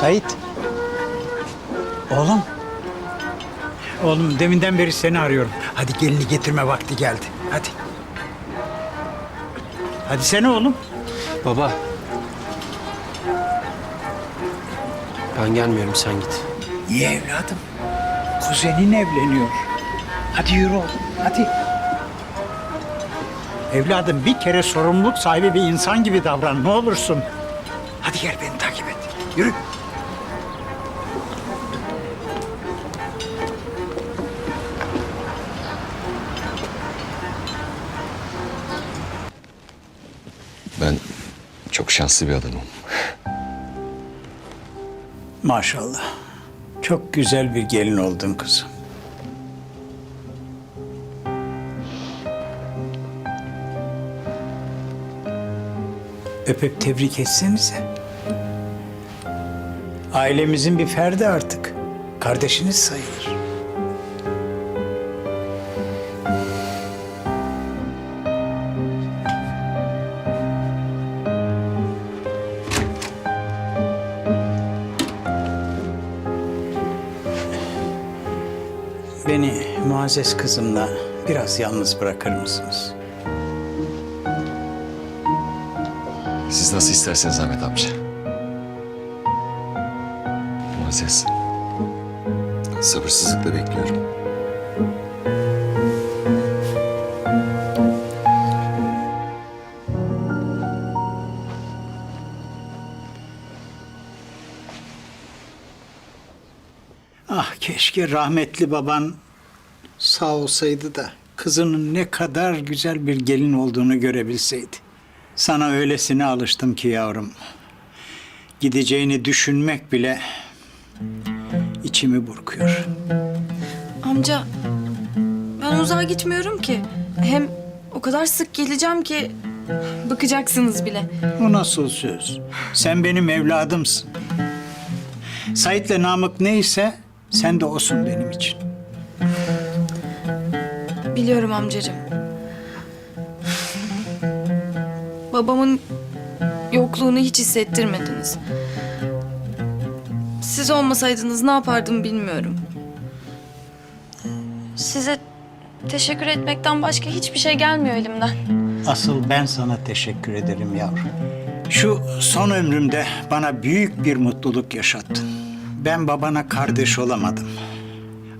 Sait. Oğlum. Oğlum deminden beri seni arıyorum. Hadi gelini getirme vakti geldi. Hadi. Hadi sene oğlum. Baba. Ben gelmiyorum sen git. Niye evladım? Kuzenin evleniyor. Hadi yürü oğlum. Hadi. Evladım bir kere sorumluluk sahibi bir insan gibi davran ne olursun. Hadi gel beni takip et. Yürü. Ben çok şanslı bir adamım. Maşallah. Çok güzel bir gelin oldun kızım. Öpüp tebrik etsenize. Ailemizin bir ferdi artık. Kardeşiniz sayılır. Muazzez kızımla biraz yalnız bırakır mısınız? Siz nasıl isterseniz Ahmet amca. Muazzez. Sabırsızlıkla bekliyorum. Ah keşke rahmetli baban sağ olsaydı da kızının ne kadar güzel bir gelin olduğunu görebilseydi. Sana öylesine alıştım ki yavrum. Gideceğini düşünmek bile içimi burkuyor. Amca ben uzağa gitmiyorum ki. Hem o kadar sık geleceğim ki bakacaksınız bile. O nasıl söz? Sen benim evladımsın. Sait'le Namık neyse sen de olsun benim için. Biliyorum amcacığım. Babamın yokluğunu hiç hissettirmediniz. Siz olmasaydınız ne yapardım bilmiyorum. Size teşekkür etmekten başka hiçbir şey gelmiyor elimden. Asıl ben sana teşekkür ederim yavrum. Şu son ömrümde bana büyük bir mutluluk yaşattın. Ben babana kardeş olamadım.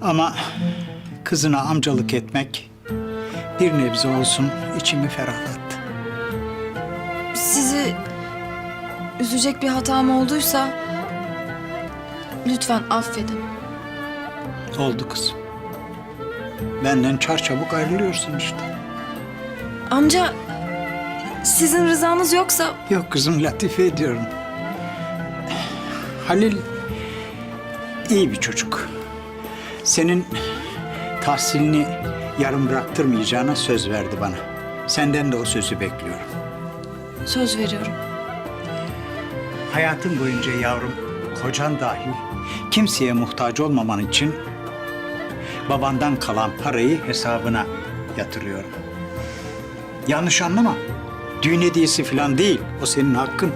Ama kızına amcalık etmek bir nebze olsun içimi ferahlattı. Sizi üzecek bir hatam olduysa lütfen affedin. Oldu kızım. Benden çarçabuk ayrılıyorsun işte. Amca sizin rızanız yoksa Yok kızım latife ediyorum. Halil iyi bir çocuk. Senin tahsilini yarım bıraktırmayacağına söz verdi bana. Senden de o sözü bekliyorum. söz veriyorum. Hayatın boyunca yavrum, kocan dahil kimseye muhtaç olmaman için babandan kalan parayı hesabına yatırıyorum. Yanlış anlama. Düğün hediyesi falan değil. O senin hakkın.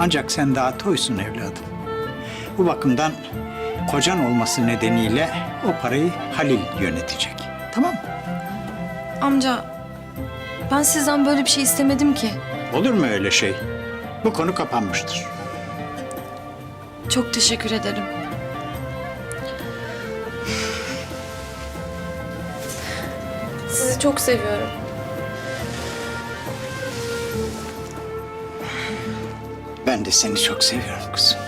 Ancak sen daha toysun evladım. Bu bakımdan kocan olması nedeniyle o parayı Halil yönetecek. Tamam mı? Amca ben sizden böyle bir şey istemedim ki. Olur mu öyle şey? Bu konu kapanmıştır. Çok teşekkür ederim. Sizi çok seviyorum. Ben de seni çok seviyorum kızım.